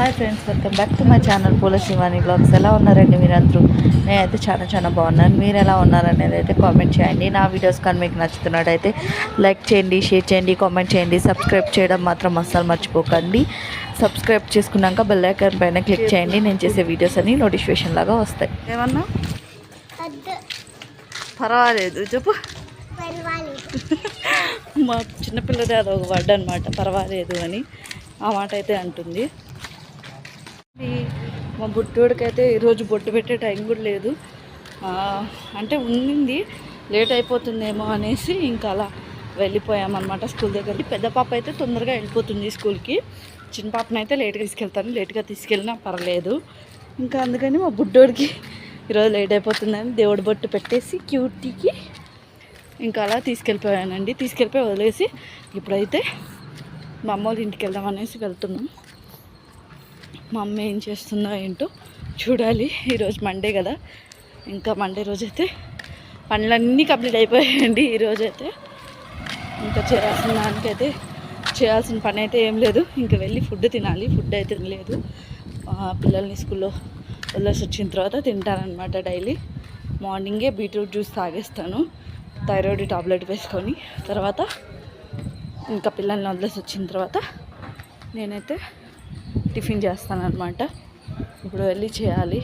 Hi friends welcome back to my channel పూల Shivani blogs ఎలా ఉన్నారండి మీరందరూ? నేనైతే చాలా చాలా బాగున్నాను. మీరు ఎలా ఉన్నారనేది అయితే కామెంట్ చేయండి. నా వీడియోస్ కానీ మీకు నచ్చుతున్నట్టయితే లైక్ చేయండి షేర్ చేయండి కామెంట్ చేయండి. సబ్స్క్రైబ్ చేయడం మాత్రం అస్సలు మర్చిపోకండి. సబ్స్క్రైబ్ చేసుకున్నాక బెల్ ఐకాన్ పైన క్లిక్ చేయండి. నేను చేసే వీడియోస్ అన్ని నోటిఫికేషన్ లాగా వస్తాయి. ఏమన్నా? పర్వాలేదు. చెప్పు. మా చిన్నపిల్లది అది ఒక వర్డ్ అనమాట పర్వాలేదు అని ఆ మాట అయితే అంటుంది. మా బుట్టోడికైతే ఈరోజు బొట్టు పెట్టే టైం కూడా లేదు. అంటే ఉండింది లేట్ అయిపోతుందేమో అనేసి ఇంకా అలా వెళ్ళిపోయామన్నమాట స్కూల్ దగ్గరికి పెద్ద పాప అయితే తొందరగా వెళ్ళిపోతుంది స్కూల్కి. చిన్న పాపనైతే అయితే లేట్గా తీసుకెళ్తాను. లేట్గా తీసుకెళ్ళినా పర్లేదు. ఇంకా అందుకని మా బుడ్డోడికి ఈరోజు లేట్ అయిపోతుందని దేవుడి బొట్టు పెట్టేసి క్యూటీకి ఇంకా అలా తీసుకెళ్ళిపోయానండి. తీసుకెళ్ళిపోయి వదిలేసి ఇప్పుడైతే మా అమ్మ వాళ్ళ ఇంటికి వెళ్దాం అనేసి వెళ్తున్నాం. మా అమ్మ ఏం చేస్తుందో ఏంటో చూడాలి. ఈరోజు మండే కదా. ఇంకా మండే రోజైతే పనులన్నీ కంప్లీట్ అయిపోయాయండి ఈరోజైతే. అయితే ఇంకా చేయాల్సిన దానికైతే చేయాల్సిన పని అయితే ఏం లేదు. ఇంకా వెళ్ళి ఫుడ్ తినాలి. ఫుడ్ అయితే తినలేదు. పిల్లల్ని స్కూల్లో వదిలేసి వచ్చిన తర్వాత తింటానమాట డైలీ. మార్నింగే బీట్రూట్ జ్యూస్ తాగేస్తాను. థైరాయిడ్ టాబ్లెట్ వేసుకొని తర్వాత ఇంకా పిల్లల్ని వదిలేసి వచ్చిన తర్వాత నేనైతే టిఫిన్ చేస్తాను అనమాట ఇప్పుడు వెళ్ళి చేయాలి.